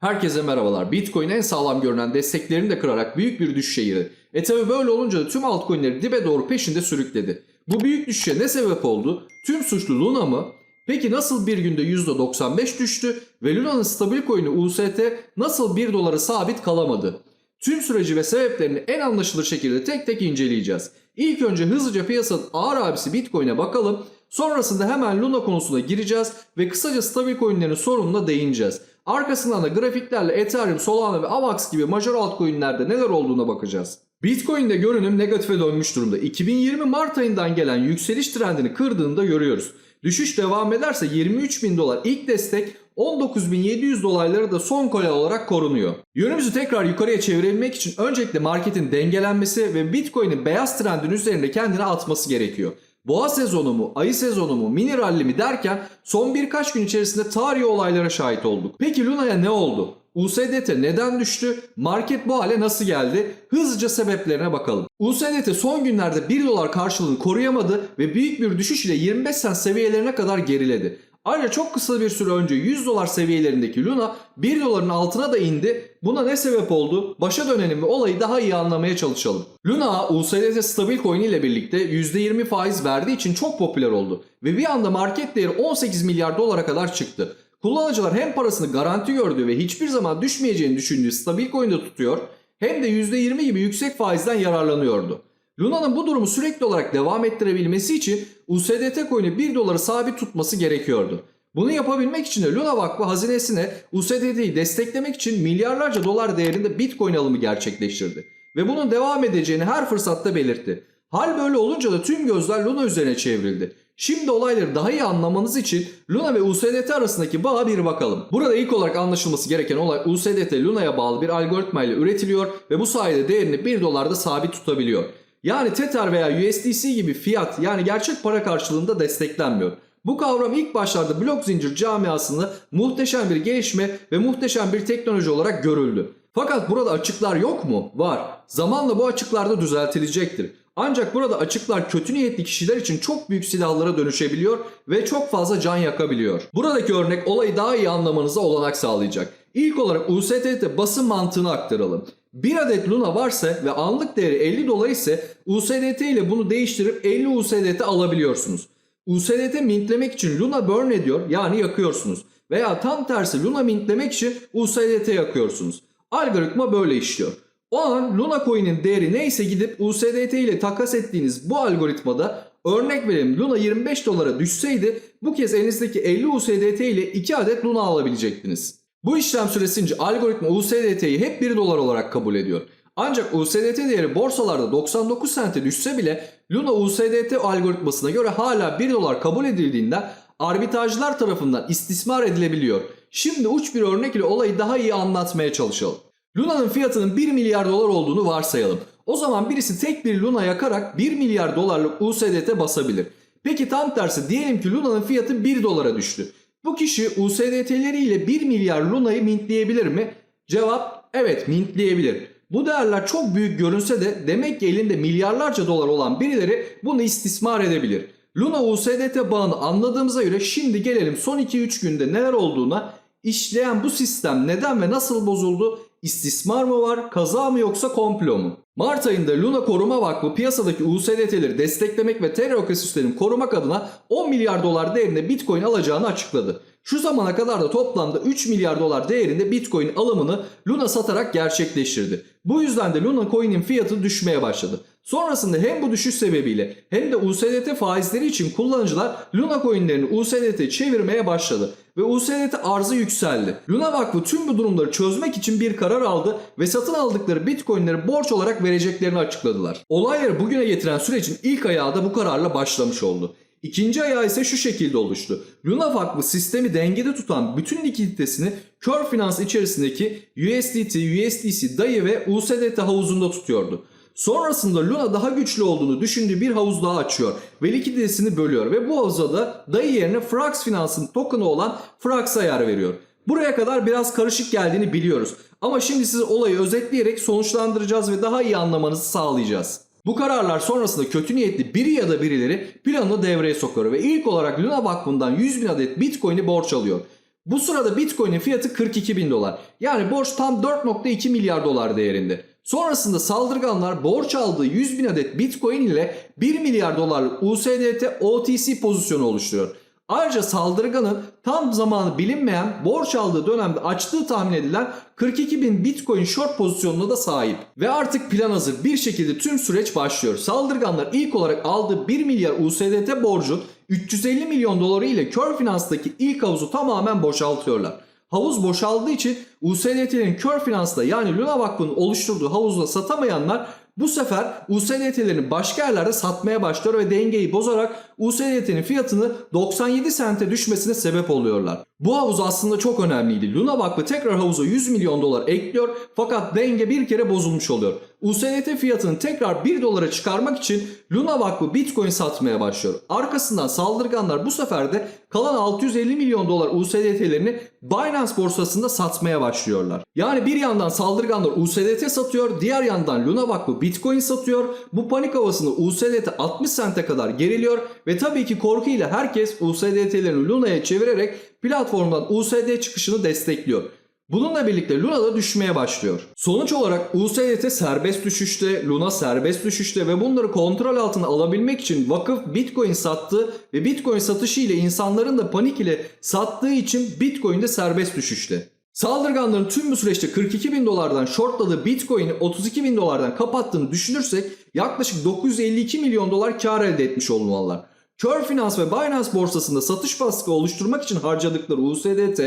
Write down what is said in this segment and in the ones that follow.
Herkese merhabalar. Bitcoin en sağlam görünen desteklerini de kırarak büyük bir düşüşe girdi. E tabi böyle olunca da tüm altcoin'leri dibe doğru peşinde sürükledi. Bu büyük düşüşe ne sebep oldu? Tüm suçlu Luna mı? Peki nasıl bir günde %95 düştü ve Luna'nın stabil coin'i UST nasıl 1 dolara sabit kalamadı? Tüm süreci ve sebeplerini en anlaşılır şekilde tek tek inceleyeceğiz. İlk önce hızlıca piyasanın ağır abisi Bitcoin'e bakalım. Sonrasında hemen Luna konusuna gireceğiz ve kısaca stabil coin'lerin sorununa değineceğiz. Arkasından da grafiklerle Ethereum, Solana ve Avax gibi major altcoin'lerde neler olduğuna bakacağız. Bitcoin'de görünüm negatife dönmüş durumda. 2020 Mart ayından gelen yükseliş trendini kırdığını da görüyoruz. Düşüş devam ederse 23 bin dolar ilk destek 19.700 dolayları da son kolye olarak korunuyor. Yönümüzü tekrar yukarıya çevirebilmek için öncelikle marketin dengelenmesi ve Bitcoin'in beyaz trendin üzerinde kendini atması gerekiyor. Boğa sezonu mu, ayı sezonu mu, mini rally mi derken son birkaç gün içerisinde tarihi olaylara şahit olduk. Peki Luna'ya ne oldu? USDT neden düştü? Market bu hale nasıl geldi? Hızlıca sebeplerine bakalım. USDT son günlerde 1 dolar karşılığını koruyamadı ve büyük bir düşüş ile 25 sent seviyelerine kadar geriledi. Ayrıca çok kısa bir süre önce 100 dolar seviyelerindeki Luna 1 doların altına da indi. Buna ne sebep oldu? Başa dönelim ve olayı daha iyi anlamaya çalışalım. Luna USDT stabil coin ile birlikte %20 faiz verdiği için çok popüler oldu. Ve bir anda market değeri 18 milyar dolara kadar çıktı. Kullanıcılar hem parasını garanti gördüğü ve hiçbir zaman düşmeyeceğini düşündüğü stabil coin'de tutuyor hem de %20 gibi yüksek faizden yararlanıyordu. Luna'nın bu durumu sürekli olarak devam ettirebilmesi için USDT coin'i 1 doları sabit tutması gerekiyordu. Bunu yapabilmek için de Luna Vakfı hazinesine USDT'yi desteklemek için milyarlarca dolar değerinde Bitcoin alımı gerçekleştirdi. Ve bunun devam edeceğini her fırsatta belirtti. Hal böyle olunca da tüm gözler Luna üzerine çevrildi. Şimdi olayları daha iyi anlamanız için Luna ve USDT arasındaki bağa bir bakalım. Burada ilk olarak anlaşılması gereken olay USDT Luna'ya bağlı bir algoritma ile üretiliyor ve bu sayede değerini 1 dolarda sabit tutabiliyor. Yani Tether veya USDC gibi fiyat yani gerçek para karşılığında desteklenmiyor. Bu kavram ilk başlarda blok zincir camiasında muhteşem bir gelişme ve muhteşem bir teknoloji olarak görüldü. Fakat burada açıklar yok mu? Var. Zamanla bu açıklar da düzeltilecektir. Ancak burada açıklar kötü niyetli kişiler için çok büyük silahlara dönüşebiliyor ve çok fazla can yakabiliyor. Buradaki örnek olayı daha iyi anlamanıza olanak sağlayacak. İlk olarak USDT basın mantığını aktaralım. Bir adet Luna varsa ve anlık değeri 50 dolar ise USDT ile bunu değiştirip 50 USDT alabiliyorsunuz. USDT mintlemek için Luna burn ediyor yani yakıyorsunuz. Veya tam tersi Luna mintlemek için USDT yakıyorsunuz. Algoritma böyle işliyor. O an Luna coin'in değeri neyse gidip USDT ile takas ettiğiniz bu algoritmada örnek verelim Luna 25 dolara düşseydi bu kez elinizdeki 50 USDT ile 2 adet Luna alabilecektiniz. Bu işlem süresince algoritma USDT'yi hep 1 dolar olarak kabul ediyor. Ancak USDT değeri borsalarda 99 sente düşse bile Luna USDT algoritmasına göre hala 1 dolar kabul edildiğinden arbitrajlar tarafından istismar edilebiliyor. Şimdi uç bir örnek ile olayı daha iyi anlatmaya çalışalım. Luna'nın fiyatının 1 milyar dolar olduğunu varsayalım. O zaman birisi tek bir Luna yakarak 1 milyar dolarlık USDT basabilir. Peki tam tersi diyelim ki Luna'nın fiyatı 1 dolara düştü. Bu kişi USDT'leriyle 1 milyar Luna'yı mintleyebilir mi? Cevap evet mintleyebilir. Bu değerler çok büyük görünse de demek ki elinde milyarlarca dolar olan birileri bunu istismar edebilir. Luna USDT bağını anladığımıza göre şimdi gelelim son 2-3 günde neler olduğuna işleyen bu sistem neden ve nasıl bozuldu? İstismar mı var, kaza mı yoksa komplo mu? Mart ayında Luna Koruma Vakfı piyasadaki USDT'leri desteklemek ve terör ekosistemini korumak adına 10 milyar dolar değerinde Bitcoin alacağını açıkladı. Şu zamana kadar da toplamda 3 milyar dolar değerinde Bitcoin alımını Luna satarak gerçekleştirdi. Bu yüzden de Luna coin'in fiyatı düşmeye başladı. Sonrasında hem bu düşüş sebebiyle hem de USDT faizleri için kullanıcılar Luna coin'lerini USDT çevirmeye başladı ve USDT arzı yükseldi. Luna Vakfı tüm bu durumları çözmek için bir karar aldı ve satın aldıkları Bitcoin'leri borç olarak vereceklerini açıkladılar. Olayları bugüne getiren sürecin ilk ayağı da bu kararla başlamış oldu. İkinci ayağı ise şu şekilde oluştu. Luna Vakfı sistemi dengede tutan bütün likiditesini Kör Finans içerisindeki USDT, USDC, DAI ve USDT havuzunda tutuyordu. Sonrasında Luna daha güçlü olduğunu düşündüğü bir havuz daha açıyor ve likiditesini bölüyor ve bu havuza da DAI yerine Frax Finans'ın token'ı olan Frax'a yer veriyor. Buraya kadar biraz karışık geldiğini biliyoruz. Ama şimdi size olayı özetleyerek sonuçlandıracağız ve daha iyi anlamanızı sağlayacağız. Bu kararlar sonrasında kötü niyetli biri ya da birileri planını devreye sokuyor ve ilk olarak Luna Vakfı'ndan 100 bin adet Bitcoin'i borç alıyor. Bu sırada Bitcoin'in fiyatı 42 bin dolar. Yani borç tam 4.2 milyar dolar değerinde. Sonrasında saldırganlar borç aldığı 100 bin adet Bitcoin ile 1 milyar dolarlık USDT OTC pozisyonu oluşturuyor. Ayrıca saldırganın tam zamanı bilinmeyen borç aldığı dönemde açtığı tahmin edilen 42 bin Bitcoin short pozisyonuna da sahip. Ve artık plan hazır bir şekilde tüm süreç başlıyor. Saldırganlar ilk olarak aldığı 1 milyar USDT borcun 350 milyon doları ile Kör Finans'taki ilk havuzu tamamen boşaltıyorlar. Havuz boşaldığı için USDT'lerin Kör Finans'ta yani Luna Vakfı'nın oluşturduğu havuzda satamayanlar bu sefer USDT'lerini başka yerlerde satmaya başlıyor ve dengeyi bozarak USDT'nin fiyatını 97 sente düşmesine sebep oluyorlar. Bu havuz aslında çok önemliydi. Luna Vakfı tekrar havuza 100 milyon dolar ekliyor fakat denge bir kere bozulmuş oluyor. USDT fiyatını tekrar 1 dolara çıkarmak için Luna Vakfı Bitcoin satmaya başlıyor. Arkasından saldırganlar bu sefer de kalan 650 milyon dolar USDT'lerini Binance borsasında satmaya başlıyorlar. Yani bir yandan saldırganlar USDT satıyor, diğer yandan Luna Vakfı Bitcoin satıyor. Bu panik havasında USDT 60 sente kadar geriliyor ve tabii ki korkuyla herkes USDT'lerini Luna'ya çevirerek platformdan USD çıkışını destekliyor. Bununla birlikte Luna da düşmeye başlıyor. Sonuç olarak USDT serbest düşüşte, Luna serbest düşüşte ve bunları kontrol altına alabilmek için vakıf Bitcoin sattı ve Bitcoin satışı ile insanların da panik ile sattığı için Bitcoin de serbest düşüşte. Saldırganların tüm bu süreçte 42 bin dolardan shortladığı Bitcoin'i 32 bin dolardan kapattığını düşünürsek yaklaşık 952 milyon dolar kar elde etmiş olmalılar. Kör Finans ve Binance borsasında satış baskı oluşturmak için harcadıkları USDT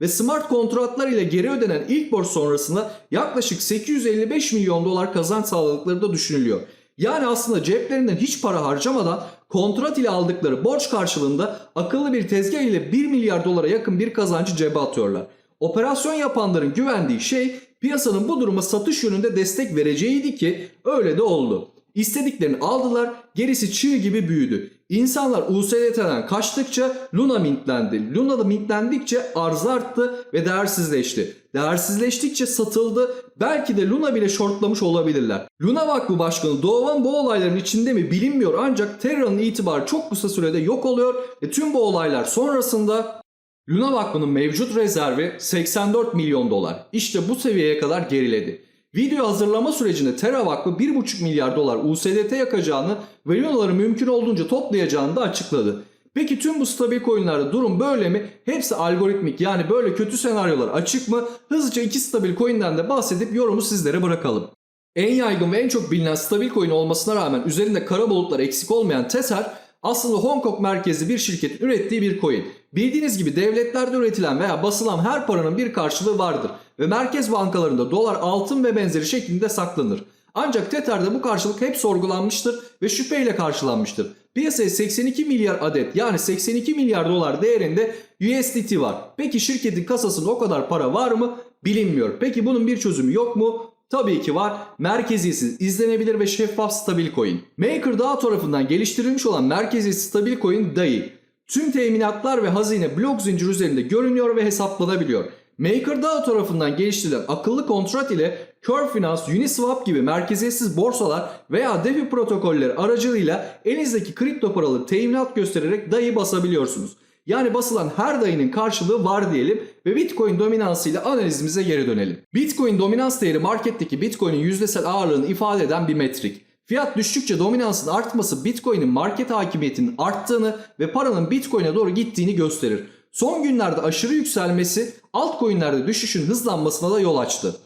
ve smart kontratlar ile geri ödenen ilk borç sonrasında yaklaşık 855 milyon dolar kazanç sağladıkları da düşünülüyor. Yani aslında ceplerinden hiç para harcamadan kontrat ile aldıkları borç karşılığında akıllı bir tezgah ile 1 milyar dolara yakın bir kazancı cebe atıyorlar. Operasyon yapanların güvendiği şey piyasanın bu duruma satış yönünde destek vereceğiydi ki öyle de oldu. İstediklerini aldılar, gerisi çığ gibi büyüdü. İnsanlar USDT'den kaçtıkça Luna mintlendi. Luna da mintlendikçe arz arttı ve değersizleşti. Değersizleştikçe satıldı. Belki de Luna bile shortlamış olabilirler. Luna Vakfı Başkanı Doğan bu olayların içinde mi bilinmiyor ancak Terra'nın itibarı çok kısa sürede yok oluyor ve tüm bu olaylar sonrasında Luna Vakfı'nın mevcut rezervi 84 milyon dolar. İşte bu seviyeye kadar geriledi. Video hazırlama sürecinde Terra Vakfı 1,5 milyar dolar USDT yakacağını ve Luna'ları mümkün olduğunca toplayacağını da açıkladı. Peki tüm bu stabil coinlerde durum böyle mi? Hepsi algoritmik yani böyle kötü senaryolar açık mı? Hızlıca iki stabil coin'den de bahsedip yorumu sizlere bırakalım. En yaygın ve en çok bilinen stabil coin olmasına rağmen üzerinde kara bulutlar eksik olmayan Tether aslında Hong Kong merkezli bir şirketin ürettiği bir coin. Bildiğiniz gibi devletlerde üretilen veya basılan her paranın bir karşılığı vardır ve merkez bankalarında dolar, altın ve benzeri şeklinde saklanır. Ancak Tether'de bu karşılık hep sorgulanmıştır ve şüpheyle karşılanmıştır. Piyasaya 82 milyar adet yani 82 milyar dolar değerinde USDT var. Peki şirketin kasasında o kadar para var mı? Bilinmiyor. Peki bunun bir çözümü yok mu? Tabii ki var. Merkeziyetsiz, izlenebilir ve şeffaf stabil coin. MakerDAO tarafından geliştirilmiş olan merkeziyetsiz stabil coin DAI. Tüm teminatlar ve hazine blok zincir üzerinde görünüyor ve hesaplanabiliyor. MakerDAO tarafından geliştirilen akıllı kontrat ile Curve Finance, Uniswap gibi merkeziyetsiz borsalar veya DeFi protokolleri aracılığıyla elinizdeki kripto paraları teminat göstererek DAI basabiliyorsunuz. Yani basılan her dayının karşılığı var diyelim ve Bitcoin dominansıyla analizimize geri dönelim. Bitcoin dominans değeri marketteki Bitcoin'in yüzdesel ağırlığını ifade eden bir metrik. Fiyat düştükçe dominansın artması Bitcoin'in market hakimiyetinin arttığını ve paranın Bitcoin'e doğru gittiğini gösterir. Son günlerde aşırı yükselmesi altcoin'lerde düşüşün hızlanmasına da yol açtı.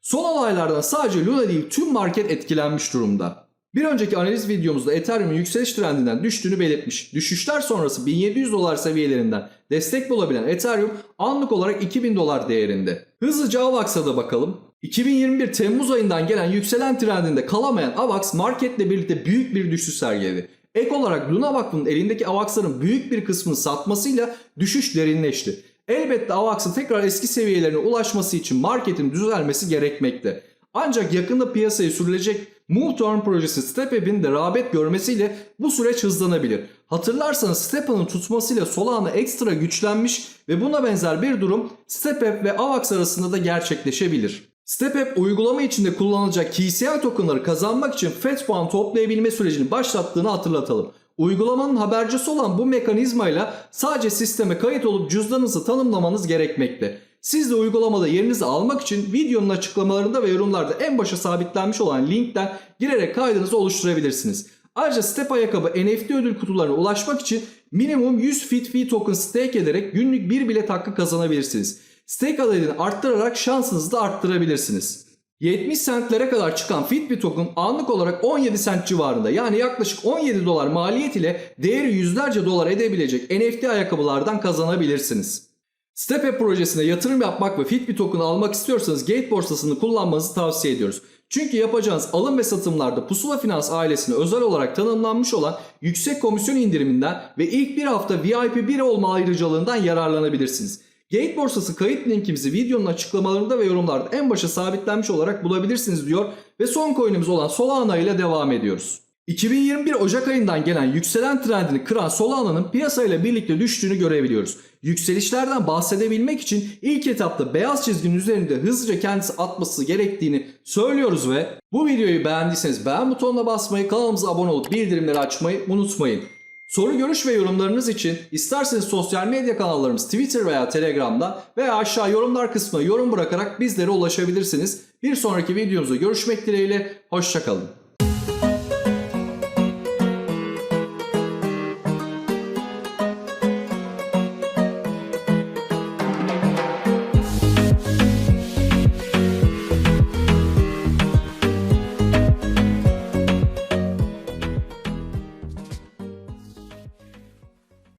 Son olaylardan sadece Luna değil tüm market etkilenmiş durumda. Bir önceki analiz videomuzda Ethereum'un yükseliş trendinden düştüğünü belirtmiş. Düşüşler sonrası 1700 dolar seviyelerinden destek bulabilen Ethereum anlık olarak 2000 dolar değerinde. Hızlıca AVAX'a da bakalım. 2021 Temmuz ayından gelen yükselen trendinde kalamayan AVAX marketle birlikte büyük bir düşüş sergiledi. Ek olarak Luna Vakfı'nın elindeki AVAX'ların büyük bir kısmını satmasıyla düşüş derinleşti. Elbette AVAX'ın tekrar eski seviyelerine ulaşması için marketin düzelmesi gerekmekte. Ancak yakında piyasaya sürülecek Move to Earn projesi StepApp'in de rağbet görmesiyle bu süreç hızlanabilir. Hatırlarsanız StepApp'ın tutmasıyla Solana ekstra güçlenmiş ve buna benzer bir durum StepApp ve AVAX arasında da gerçekleşebilir. StepApp uygulama içinde kullanılacak KCI tokenları kazanmak için FED puan toplayabilme sürecini başlattığını hatırlatalım. Uygulamanın habercisi olan bu mekanizmayla sadece sisteme kayıt olup cüzdanınızı tanımlamanız gerekmekte. Siz de uygulamada yerinizi almak için videonun açıklamalarında ve yorumlarda en başa sabitlenmiş olan linkten girerek kaydınızı oluşturabilirsiniz. Ayrıca Step ayakkabı NFT ödül kutularına ulaşmak için minimum 100 FitFi token stake ederek günlük 1 bilet hakkı kazanabilirsiniz. Stake adedini arttırarak şansınızı da arttırabilirsiniz. 70 centlere kadar çıkan Fitbit token anlık olarak 17 cent civarında yani yaklaşık 17 dolar maliyet ile değeri yüzlerce dolar edebilecek NFT ayakkabılardan kazanabilirsiniz. Stepe projesine yatırım yapmak ve Fitbit token almak istiyorsanız Gate borsasını kullanmanızı tavsiye ediyoruz. Çünkü yapacağınız alım ve satımlarda Pusula Finans ailesine özel olarak tanımlanmış olan yüksek komisyon indiriminden ve ilk bir hafta VIP 1 olma ayrıcalığından yararlanabilirsiniz. Gate borsası kayıt linkimizi videonun açıklamalarında ve yorumlarda en başa sabitlenmiş olarak bulabilirsiniz diyor ve son coin'imiz olan Solana ile devam ediyoruz. 2021 Ocak ayından gelen yükselen trendini kıran Solana'nın piyasayla birlikte düştüğünü görebiliyoruz. Yükselişlerden bahsedebilmek için ilk etapta beyaz çizginin üzerinde hızlıca kendisi atması gerektiğini söylüyoruz ve bu videoyu beğendiyseniz beğen butonuna basmayı, kanalımıza abone olup bildirimleri açmayı unutmayın. Soru, görüş ve yorumlarınız için isterseniz sosyal medya kanallarımız Twitter veya Telegram'da veya aşağı yorumlar kısmına yorum bırakarak bizlere ulaşabilirsiniz. Bir sonraki videomuzda görüşmek dileğiyle, hoşçakalın.